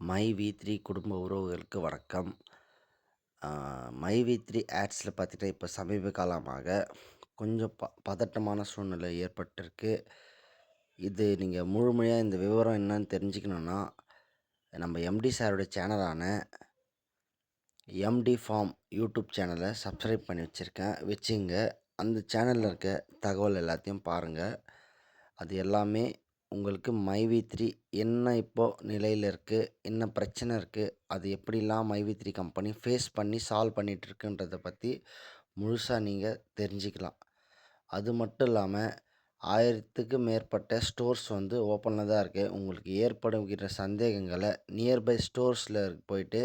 My we three குடும்ப உறவுகளுக்கு வணக்கம். மை வி த்ரீ ஆட்ஸில் பார்த்துட்டா இப்போ சமீப காலமாக கொஞ்சம் ப பதட்டமான சூழ்நிலை ஏற்பட்டிருக்கு. இது நீங்கள் முழுமையாக இந்த விவரம் என்னன்னு தெரிஞ்சுக்கணுன்னா நம்ம எம்டி சாரோட சேனலான எம்டி ஃபார்ம் யூடியூப் சேனலை சப்ஸ்கிரைப் பண்ணி வச்சுருக்கேன். வச்சுங்க. அந்த சேனலில் இருக்க தகவல் எல்லாத்தையும் பாருங்கள் அது எல்லாமே உங்களுக்கு மைவி த்ரீ என்ன இப்போது நிலையில் இருக்குது என்ன பிரச்சனை இருக்குது அது எப்படிலாம் my V three company face பண்ணி சால்வ் பண்ணிகிட்ருக்குன்றத பற்றி முழுசாக நீங்கள் தெரிஞ்சுக்கலாம். அது மட்டும் இல்லாமல் ஆயிரத்துக்கு மேற்பட்ட ஸ்டோர்ஸ் வந்து ஓப்பனில் தான் இருக்குது உங்களுக்கு ஏற்படுகிற சந்தேகங்களை நியர்பை ஸ்டோர்ஸில் போயிட்டு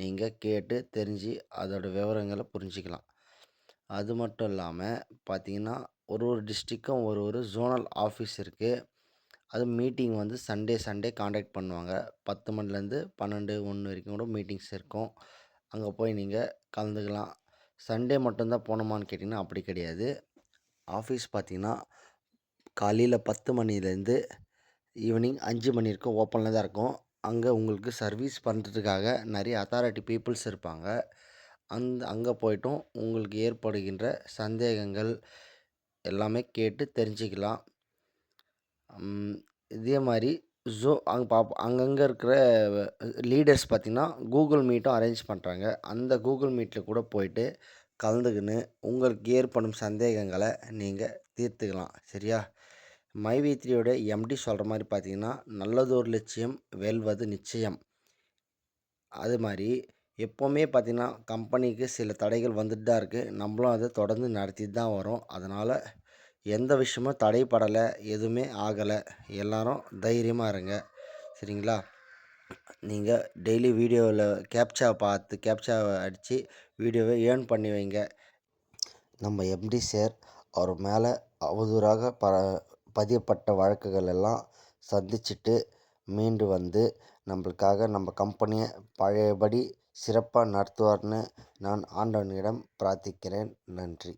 நீங்கள் கேட்டு தெரிஞ்சு அதோட விவரங்களை புரிஞ்சிக்கலாம். அது மட்டும் இல்லாமல் பார்த்தீங்கன்னா ஒரு ஒரு டிஸ்ட்ரிக்கும் ஒரு ஒரு ஜோனல் ஆஃபீஸ் இருக்குது அது மீட்டிங் வந்து சண்டே சண்டே காண்டாக்ட் பண்ணுவாங்க. பத்து மணிலேருந்து பன்னெண்டு ஒன்று வரைக்கும் கூட மீட்டிங்ஸ் இருக்கும். அங்கே போய் நீங்கள் கலந்துக்கலாம். சண்டே மட்டும்தான் போகணுமான்னு கேட்டிங்கன்னா அப்படி கிடையாது. ஆஃபீஸ் பார்த்திங்கன்னா காலையில் பத்து மணிலேருந்து ஈவினிங் அஞ்சு மணி வரைக்கும் ஓப்பனில் தான் இருக்கும். அங்கே உங்களுக்கு சர்வீஸ் பண்ணுறதுக்காக நிறைய அத்தாரிட்டி பீப்புள்ஸ் இருப்பாங்க. அந்த அங்கே போய்ட்டும் உங்களுக்கு ஏற்படுகின்ற சந்தேகங்கள் எல்லாமே கேட்டு தெரிஞ்சுக்கலாம். இதே மாதிரி ஜோ அங்கே பார்ப்போம் அங்கங்கே இருக்கிற லீடர்ஸ் பார்த்திங்கன்னா கூகுள் மீட்டும் அரேஞ்ச் பண்ணுறாங்க அந்த கூகுள் மீட்டில் கூட போயிட்டு கலந்துக்கின்னு உங்களுக்கு ஏற்படும் சந்தேகங்களை நீங்கள் தீர்த்துக்கலாம். சரியா? மைவி த்ரீயோட எம்டி சொல்கிற மாதிரி பார்த்தீங்கன்னா நல்லதொரு லட்சியம் வெல்வது நிச்சயம். அது மாதிரி எப்போவுமே பார்த்திங்கன்னா கம்பெனிக்கு சில தடைகள் வந்துட்டு தான் இருக்குது நம்மளும் அதை தொடர்ந்து நடத்திட்டு தான் வரோம். அதனால் எந்த விஷயமும் தடைப்படலை எதுவுமே ஆகலை. எல்லோரும் தைரியமாக இருங்க. சரிங்களா? நீங்கள் டெய்லி வீடியோவில் கேப்சா பார்த்து கேப்சாவை அடித்து வீடியோவை ஏர்ன் பண்ணி வைங்க. நம்ம எம்டி சார் அவர் மேலே அவதூறாக ப பதியப்பட்ட வழக்குகள் எல்லாம் சந்திச்சுட்டு மீண்டு வந்து நம்மளுக்காக நம்ம கம்பெனியை பழையபடி சிறப்பாக நடத்துவார்னு நான் ஆண்டவனிடம் பிரார்த்திக்கிறேன். நன்றி.